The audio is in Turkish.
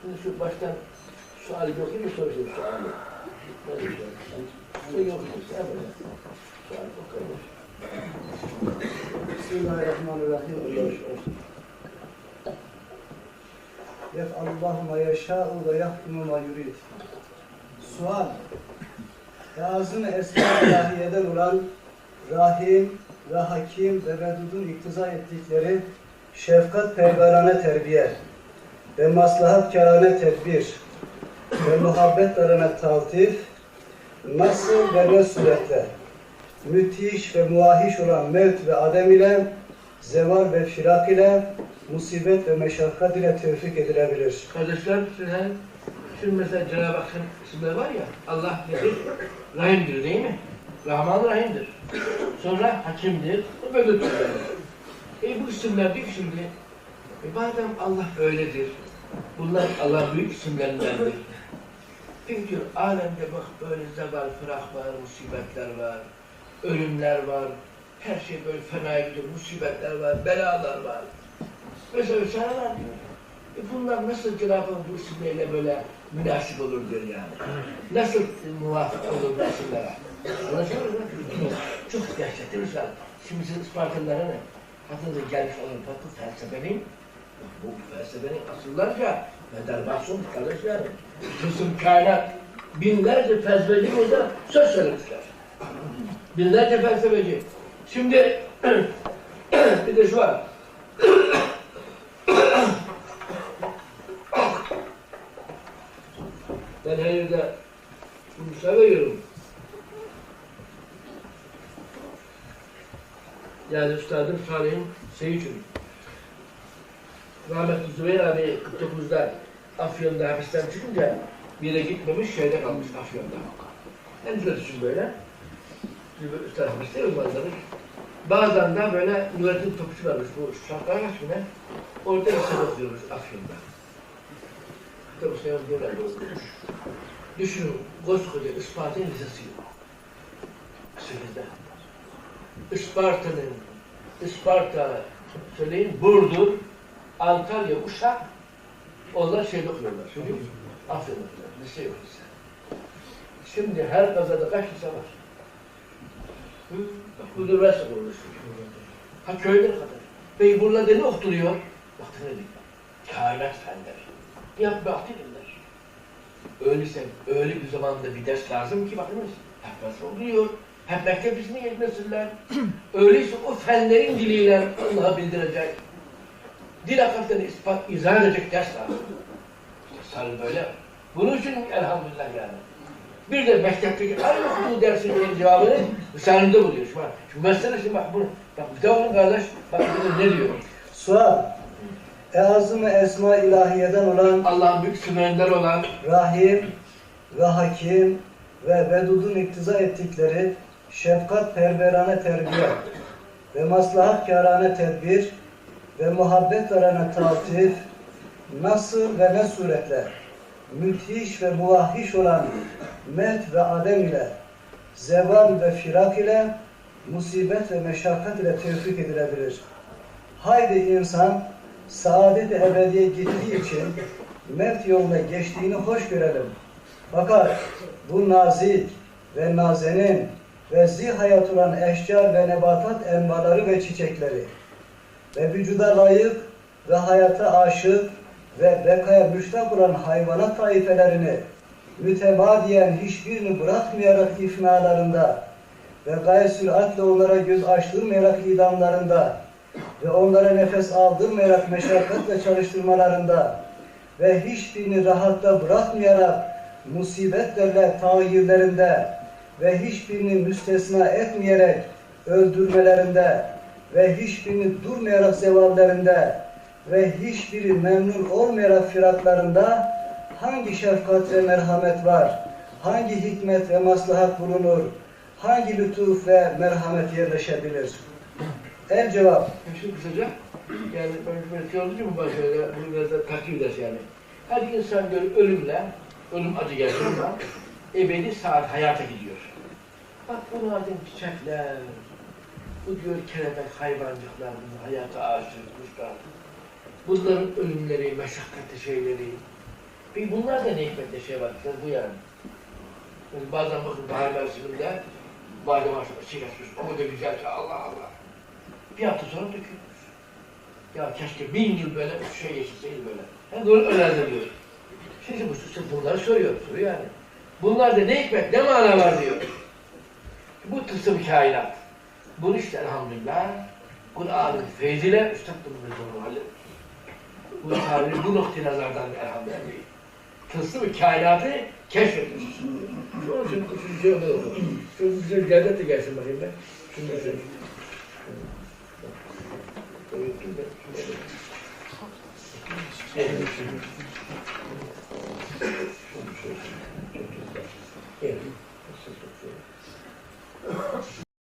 Şimdi şu baştan suali yok mu soracağım suali? Şey yok mu? Sen böyle. Sual yok. Bismillahirrahmanirrahim. Allah olsun. Yef'allahu ma yeşâ'u ve yahkumu ma yurid. Sual. Lazım esma ilahiyeden olan Rahim ve Hakim ve Vedud'un iktiza ettikleri şefkat peygamberane terbiye ve maslahat kârane tedbir ve muhabbetlerine taltif nasıl ve ne suretle müthiş ve muahiş olan mevt ve adem ile zeval ve firak ile musibet ve meşakkat ile tevfik edilebilir. Kardeşler size şimdi mesela Cenab-ı Hakk'ın isimleri var ya Allah nedir? Rahimdir değil mi? Rahman Rahim'dir. Sonra Hakim'dir. Böyle türler. E bu isimler değil ki şimdi. E madem Allah öyledir. Bunlar Allah'ın büyük isimlerindendir. Peki diyor alemde bak böyle zeval, fırak var, musibetler var, ölümler var. Her şey böyle fena gidiyor, musibetler var, belalar var. Mesela sana var diyor. E bunlar nasıl Cenab-ı bu isimlerle böyle münasip olur diyor yani. Nasıl muvafık olur bu isimlere? Anlaşılıyor mu? Çok gerçek değil mi sen? Şimdi sizin Ispartalılara ne? Hatta gelmiş olan bakın felsefenin, bu felsefenin asıllarca medarbasyon kardeşler. Kısım kainat, binlerce felsefeci burada söz söylemişler. Binlerce felsefeci. Şimdi bir de şu var. Ben her yerde bunu seviyorum. Yani Üstadım Salih'in Seyit'in. Rahmetli Zübeyir abi 49'da Afyon'da hapisten çıkınca bir yere gitmemiş, şeyde kalmış Afyon'da. Kendileri düşün böyle. Üstad hapiste uzmanları. Bazen de böyle Nurettin Topçu varmış bu şartlar güne. Orada eser okuyormuş Afyon'da. Hatta bu sefer bu okumuş. Düşünün koskoca Isparta'nın lisesi yok. Sekizde. Isparta'nın, Isparta, söyleyin Burdur, Antalya, Uşak, onlar şeyde okuyorlar. Söyleyeyim mi? Afyon'da okuyorlar. Lise yok lise. Şimdi her kazada kaç lise var? Hı? Bak bu üniversite kurulmuş. Ha köyler kadar. Bey burada ne okutuluyor? Baktın ne diyor? Kainat fenleri. Yap baktı dediler. Öyleyse öyle bir zamanda bir ders lazım ki bakınız. Hep nasıl oluyor? Hep mektep ismi yetmesinler. Öyleyse o fenlerin diliyle Allah'a bildirecek. Dil akıntını ispat, izah edecek ders lazım. Sarı böyle. Bunun için elhamdülillah yani. Bir de mektepteki aynı okuduğu dersin en cevabını Risale'de buluyor. Şu, an. şu mesele şimdi bak bunu. Bak bir de onun kardeş, bak burada ne diyor? Sual. Eazım esma ilahiyeden olan Allah'ın büyük sınırlar olan Rahim ve Hakim ve Vedud'un iktiza ettikleri şefkat perverane terbiye ve maslahat kârane tedbir ve muhabbet verene taltif nasıl ve ne suretle müthiş ve muvahhiş olan met ve adem ile zeval ve firak ile musibet ve meşakkat ile tevfik edilebilir. Haydi insan saadet-i ebediye gittiği için mevt yoluna geçtiğini hoş görelim. Fakat bu nazik ve nazenin ve zihayat olan eşcar ve nebatat envaları ve çiçekleri ve vücuda layık ve hayata aşık ve bekaya müştak olan hayvanat taifelerini mütemadiyen hiçbirini bırakmayarak ifnalarında ve gayet süratle onlara göz açtırmayarak idamlarında ve onlara nefes aldırmayarak meşakkatle çalıştırmalarında ve hiçbirini rahatta bırakmayarak musibetlerle tağyirlerinde ve hiçbirini müstesna etmeyerek öldürmelerinde ve hiçbirini durmayarak zevallerinde ve hiçbiri memnun olmayarak firaklarında hangi şefkat ve merhamet var? Hangi hikmet ve maslahat bulunur? Hangi lütuf ve merhamet yerleşebilir? El cevap. Hepsini kısaca, yani ben böyle teoloji mi başlıyor, bunu biraz da takip ederiz yani. Her insan böyle ölümle, ölüm acı ama ebedi saat hayata gidiyor. Bak bunu adem çiçekler, Bu diyor kelebek hayvancıklar, bu hayata aşık kuşlar. Bunların ölümleri, meşakkatli şeyleri. Bir bunlar da ne hikmetle şey var, bu yani. yani bazen bakın bahar mevsiminde badem ağaçları çiğnesmiş, o da güzel ki Allah Allah. Bir hafta sonra dökülmüş. Ya keşke bin yıl böyle bir şey geçirseydi böyle. Hem de öyle diyor. Şimdi bu bunları soruyor, soruyor yani. Bunlarda ne hikmet, ne mana var diyor. Bu tılsım kainat. Bunu işte elhamdülillah Kur'an'ın feyziyle üstadımız normalde. Bu tabiri bu nokta nazardan elhamdülillah. Tılsım kainatı keşfetmiş. An şimdi üçüncü şey olur. Şu güzel geldet de gelsin bakayım ben. Şunu güzel. Uyuttum ben. Şunu